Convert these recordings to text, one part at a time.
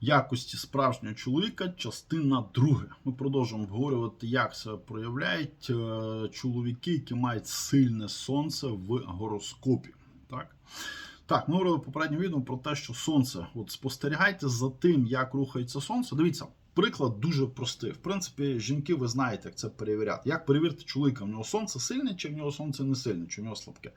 Якості справжнього чоловіка, частина друга. Ми продовжуємо обговорювати, як це проявляють е, чоловіки, які мають сильне сонце в гороскопі. Так, так ми говорили в попередньому відео про те, що сонце. От спостерігайте за тим, як рухається сонце. Дивіться, приклад дуже простий. В принципі, жінки, ви знаєте, як це перевіряти. Як перевірити чоловіка? В нього сонце сильне, чи в нього сонце не сильне, чи в нього слабке.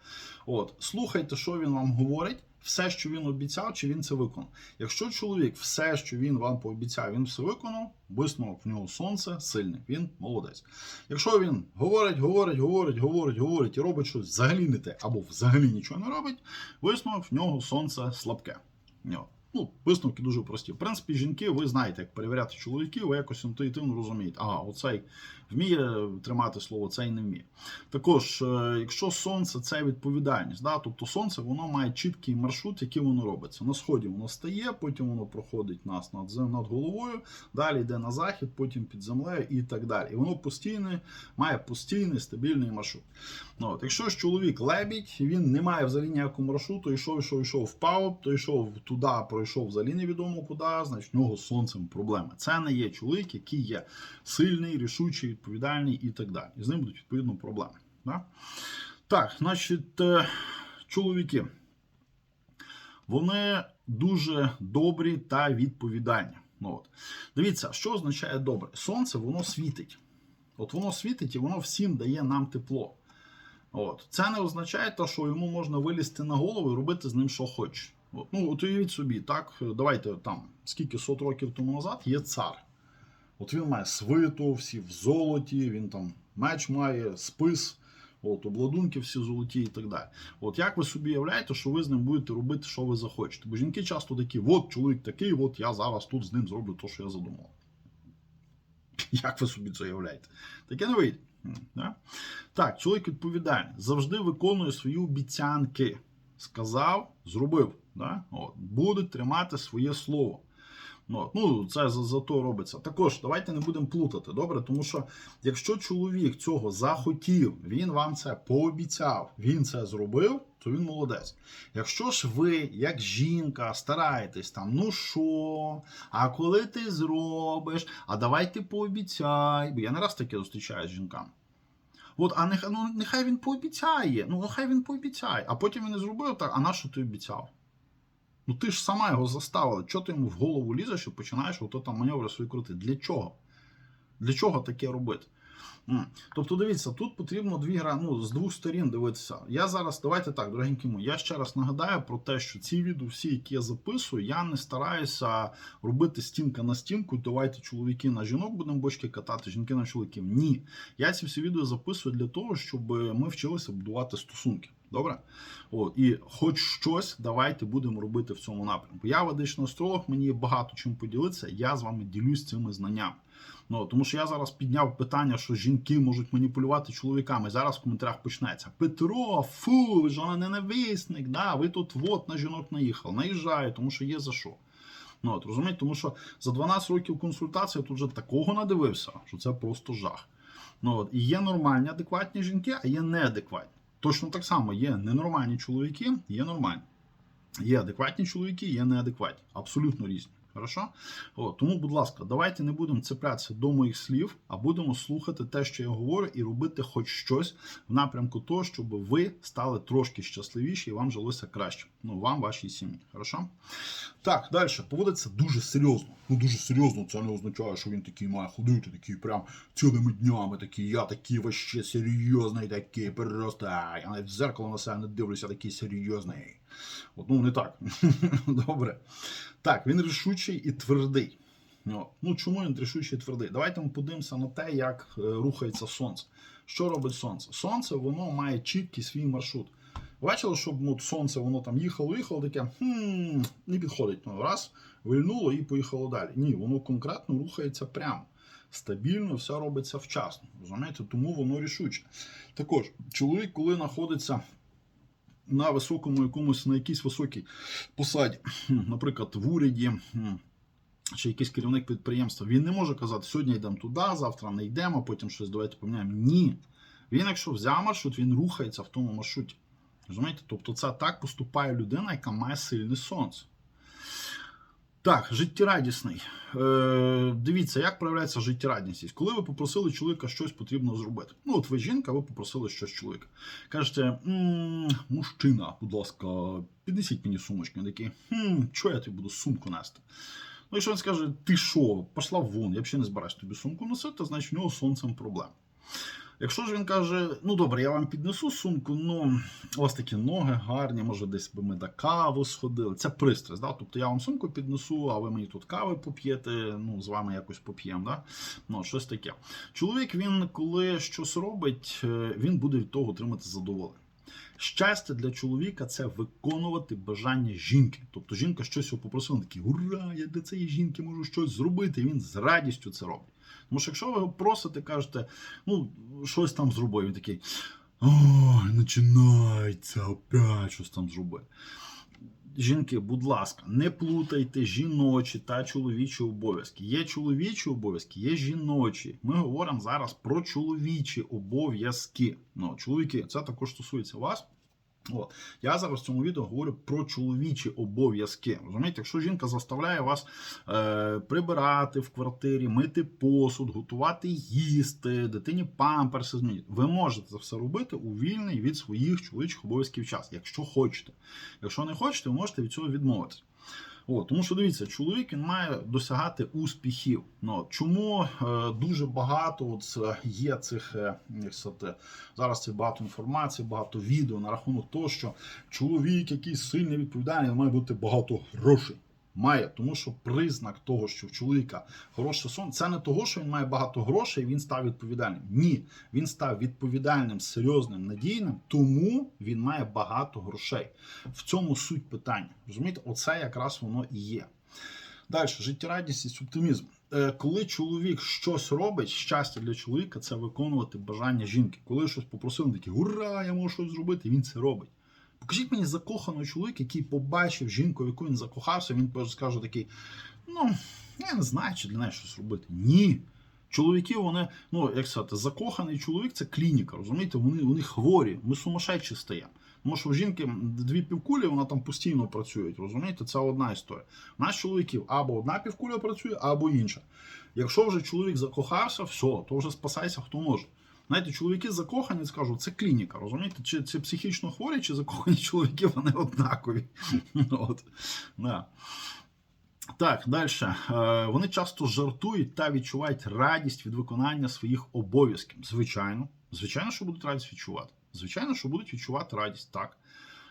От, слухайте, що він вам говорить. Все, що він обіцяв, чи він це виконав. Якщо чоловік, все, що він вам пообіцяв, він все виконав, висновок в нього сонце сильне, він молодець. Якщо він говорить, говорить, говорить, говорить, говорить і робить щось взагалі не те, або взагалі нічого не робить, висновок в нього сонце слабке. Ну, висновки дуже прості. В принципі, жінки, ви знаєте, як перевіряти чоловіків, ви якось інтуїтивно розумієте, ага, оцей вміє тримати слово, цей не вміє. Також, е, якщо сонце це відповідальність, да, тобто сонце воно має чіткий маршрут, який воно робиться. На сході воно стає, потім воно проходить нас над, над головою, далі йде на захід, потім під землею і так далі. І воно постійне, має постійний стабільний маршрут. Ну, от, якщо ж чоловік лебідь, він не має взагалі ніякого маршруту, йшов, йшов, йшов впав, то йшов туди, пройшов взагалі невідомо куди, значить в нього з сонцем проблеми. Це не є чоловік, який є сильний, рішучий, відповідальний і так далі. І з ним будуть відповідно проблеми. Да? Так, значить, е, чоловіки. Вони дуже добрі та відповідальні. Ну, от. Дивіться, що означає добре? Сонце воно світить. От воно світить і воно всім дає нам тепло. От. Це не означає, те, що йому можна вилізти на голову і робити з ним, що хоче. Ну, от уявіть собі, так, давайте там, скільки сот років тому назад є цар. От він має свиту, всі в золоті, він там меч має, спис, от, обладунки всі золоті і так далі. От як ви собі уявляєте, що ви з ним будете робити, що ви захочете? Бо жінки часто такі, от чоловік такий, от я зараз тут з ним зроблю те, що я задумав. Як ви собі це уявляєте? Таке не вийде. Так, чоловік відповідальний, завжди виконує свої обіцянки. Сказав, зробив. Да? От, буде тримати своє слово. От, ну, це за, за то робиться. Також давайте не будемо плутати, добре? Тому що якщо чоловік цього захотів, він вам це пообіцяв, він це зробив, то він молодець. Якщо ж ви, як жінка, стараєтесь там, ну що, а коли ти зробиш, а давай ти пообіцяй. Я не раз таке зустрічаю з жінками. От, а нехай, ну, нехай він пообіцяє, ну нехай він пообіцяє, а потім він не зробив так, а на що ти обіцяв? Ну ти ж сама його заставила. Чого ти йому в голову лізеш і починаєш ото там маневри свої крути? Для чого? Для чого таке робити? Тобто, дивіться, тут потрібно дві гра, ну, з двох сторін дивитися. Я зараз, давайте так, дорогенькі мої, я ще раз нагадаю про те, що ці відео, всі, які я записую, я не стараюся робити стінка на стінку. Давайте чоловіки на жінок будемо бочки катати, жінки на чоловіків. Ні. Я ці всі відео записую для того, щоб ми вчилися будувати стосунки. Добре? От, і хоч щось давайте будемо робити в цьому напрямку. Я ведичний астролог, мені є багато чим поділитися. Я з вами ділюсь цими знаннями. Ну, тому що я зараз підняв питання, що жінки можуть маніпулювати чоловіками. Зараз в коментарях почнеться. Петро, фу, ви ж вона ненависник, да, ви тут от на жінок наїхали. Наїжджаю, тому що є за що. Ну, от, розумієте, тому що за 12 років консультації я тут вже такого надивився, що це просто жах. Ну, от, і є нормальні, адекватні жінки, а є неадекватні. Точно так само є ненормальні чоловіки, є нормальні. Є адекватні чоловіки, є неадекватні. Абсолютно різні. Хорошо? О, тому, будь ласка, давайте не будемо цеплятися до моїх слів, а будемо слухати те, що я говорю, і робити хоч щось в напрямку того, щоб ви стали трошки щасливіші і вам жилося краще. Ну, вам, вашій сім'ї. Хорошо? Так, далі. Поводиться дуже серйозно. Ну, дуже серйозно. Це не означає, що він такий має ходити, такий прям цілими днями, такий, я такий вообще серйозний, такий просто. Я навіть в зеркало на себе не дивлюся, такий серйозний. От, ну, не так. Добре. Так, він рішучий і твердий. Ну, чому він рішучий і твердий? Давайте ми подивимося на те, як е, рухається сонце. Що робить сонце? Сонце воно має чіткий свій маршрут. Бачили, щоб ну, сонце воно там їхало, їхало, таке хм, не підходить. Ну, раз, вильнуло і поїхало далі. Ні, воно конкретно рухається прямо. Стабільно, все робиться вчасно. Розумієте? Тому воно рішуче. Також, чоловік, коли знаходиться на високому якомусь, на якійсь високій посаді, наприклад, в уряді. Чи якийсь керівник підприємства, він не може казати, сьогодні йдемо туди, завтра не йдемо, потім щось давайте поміняємо. Ні. Він, якщо взяв маршрут, він рухається в тому маршруті. Розумієте? Тобто це так поступає людина, яка має сильне сонце. Так, життєрадісний. Е, дивіться, як проявляється життєрадісність. Коли ви попросили чоловіка щось потрібно зробити. Ну, от ви жінка, ви попросили щось чоловіка. Кажете, «М, мужчина, будь ласка, піднесіть мені сумочку. Він такий, хм, чого я тобі буду сумку нести? Ну, якщо він скаже, ти що, пішла вон, я взагалі не збираюсь тобі сумку носити, значить в нього сонцем проблем. Якщо ж він каже, ну добре, я вам піднесу сумку, ну у вас такі ноги гарні, може десь би ми до каву сходили. Це пристрасть. Да? Тобто я вам сумку піднесу, а ви мені тут кави поп'єте, ну з вами якось поп'ємо. Да? Ну, щось таке. Чоловік, він коли щось робить, е, він буде від того отримати задоволення. Щастя для чоловіка це виконувати бажання жінки. Тобто жінка щось його попросила, такий ура, я для цієї жінки можу щось зробити. І він з радістю це робить. Тому що якщо ви його просите, кажете, ну, щось там зробив, він такий. Ой, починається опять щось там зроби. Жінки, будь ласка, не плутайте жіночі та чоловічі обов'язки. Є чоловічі обов'язки, є жіночі. Ми говоримо зараз про чоловічі обов'язки. Ну, чоловіки, це також стосується вас. От. Я зараз в цьому відео говорю про чоловічі обов'язки. Розумієте, якщо жінка заставляє вас е, прибирати в квартирі, мити посуд, готувати їсти, дитині памперси змінити, ви можете це все робити у вільний від своїх чоловічих обов'язків час, якщо хочете. Якщо не хочете, ви можете від цього відмовитися. О, тому що дивіться, чоловік він має досягати успіхів. Ну, чому е, дуже багато от, е, є цих е, як сказати, зараз це багато інформації, багато відео на рахунок того, що чоловік, який сильний відповідальний, має бути багато грошей. Має, тому що признак того, що в чоловіка хороший сон, це не того, що він має багато грошей, і він став відповідальним. Ні, він став відповідальним, серйозним, надійним, тому він має багато грошей. В цьому суть питання. Розумієте, оце якраз воно і є. Далі, життєрадісність, оптимізм. Е, Коли чоловік щось робить, щастя для чоловіка це виконувати бажання жінки. Коли щось попросив, він такий, ура, я можу щось зробити, він це робить. Покажіть мені закоханого чоловіка, який побачив жінку, в яку він закохався, він скаже такий: ну, я не знаю, чи для неї щось робити. Ні. Чоловіки, вони, ну, як сказати, закоханий чоловік це клініка, розумієте, вони, вони хворі, ми сумасшедші стаємо. Тому що у жінки дві півкулі, вона там постійно працює, розумієте, це одна історія. У нас чоловіків або одна півкуля працює, або інша. Якщо вже чоловік закохався, все, то вже спасайся, хто може. Знаєте, чоловіки закохані, скажу, це клініка, розумієте? Чи це психічно хворі, чи закохані чоловіки, вони однакові. От. Да. Так, далі. Вони часто жартують та відчувають радість від виконання своїх обов'язків. Звичайно, звичайно, що будуть радість відчувати. Звичайно, що будуть відчувати радість, так.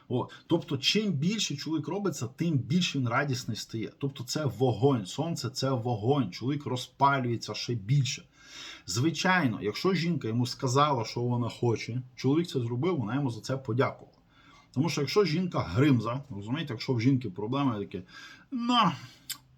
О, тобто, чим більше чоловік робиться, тим більше він радісний стає. Тобто, це вогонь. Сонце це вогонь. Чоловік розпалюється ще більше. Звичайно, якщо жінка йому сказала, що вона хоче, чоловік це зробив, вона йому за це подякувала. Тому що якщо жінка гримза, розумієте, якщо в жінки проблеми такі, ну,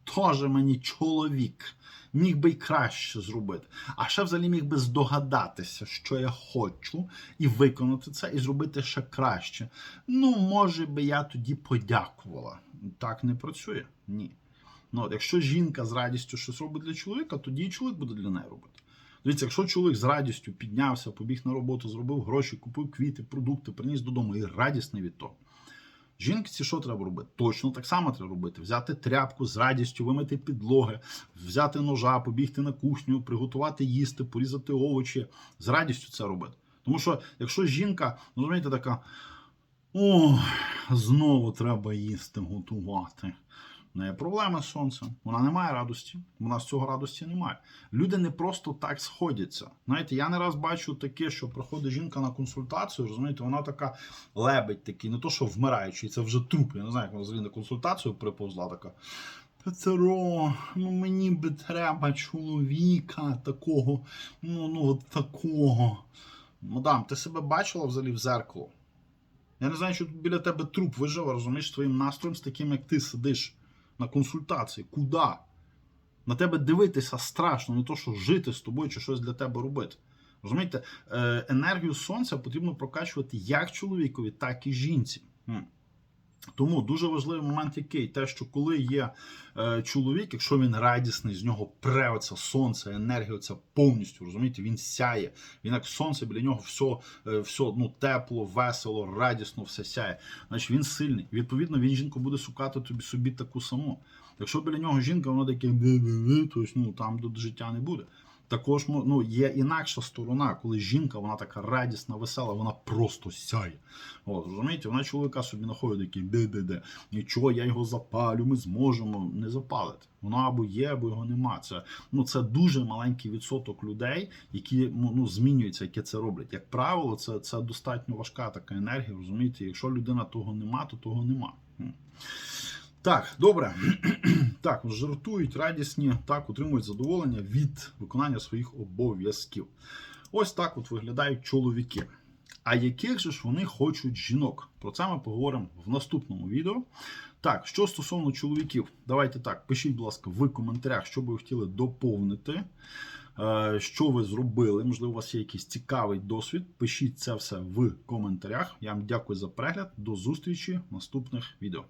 теж мені чоловік міг би й краще зробити. А ще взагалі міг би здогадатися, що я хочу, і виконати це, і зробити ще краще. Ну, може би я тоді подякувала. Так не працює? Ні. Ну, от, Якщо жінка з радістю щось робить для чоловіка, тоді і чоловік буде для неї робити. Дивіться, якщо чоловік з радістю піднявся, побіг на роботу, зробив гроші, купив квіти, продукти, приніс додому і радісний від того. Жінці що треба робити? Точно так само треба робити. Взяти тряпку з радістю, вимити підлоги, взяти ножа, побігти на кухню, приготувати їсти, порізати овочі. З радістю це робити. Тому що, якщо жінка, ну розумієте, така. О, знову треба їсти, готувати. Неї проблеми з сонцем, вона не має радості, вона з цього радості немає. Люди не просто так сходяться. Знаєте, я не раз бачу таке, що приходить жінка на консультацію, розумієте, вона така лебедь такий, не то, що вмираючий, це вже труп. Я не знаю, як вона взагалі на консультацію приповзла така. Петро, ну мені би треба чоловіка такого, ну ну от такого. Мадам, ти себе бачила взагалі в зеркало? Я не знаю, що біля тебе труп виживе, розумієш, твоїм настроєм з таким, як ти сидиш на консультації. Куди? На тебе дивитися страшно, не то, що жити з тобою чи щось для тебе робити. Розумієте, Е, енергію сонця потрібно прокачувати як чоловікові, так і жінці. Тому дуже важливий момент, який те, що коли є е, чоловік, якщо він радісний, з нього пре оце сонце, енергія оця повністю, розумієте, він сяє. Він як сонце, біля нього все, е, все ну, тепло, весело, радісно, все сяє. Значить він сильний. Відповідно, він жінку буде шукати тобі собі таку саму. Якщо біля нього жінка, вона таке тобто, ну, там до життя не буде. Також ну, є інакша сторона, коли жінка, вона така радісна, весела, вона просто сяє. От, розумієте, вона чоловіка собі знаходить такий де-де-де. Нічого, я його запалю, ми зможемо не запалити. Воно або є, або його нема. Це, ну, це дуже маленький відсоток людей, які ну, змінюються, які це роблять. Як правило, це, це достатньо важка така енергія, розумієте? Якщо людина того нема, то того нема. Так, добре. так, жартують, радісні, так, отримують задоволення від виконання своїх обов'язків. Ось так от виглядають чоловіки. А яких же ж вони хочуть жінок? Про це ми поговоримо в наступному відео. Так, що стосовно чоловіків, давайте так, пишіть, будь ласка, в коментарях, що ви хотіли доповнити, е, що ви зробили. Можливо, у вас є якийсь цікавий досвід. Пишіть це все в коментарях. Я вам дякую за перегляд. До зустрічі в наступних відео.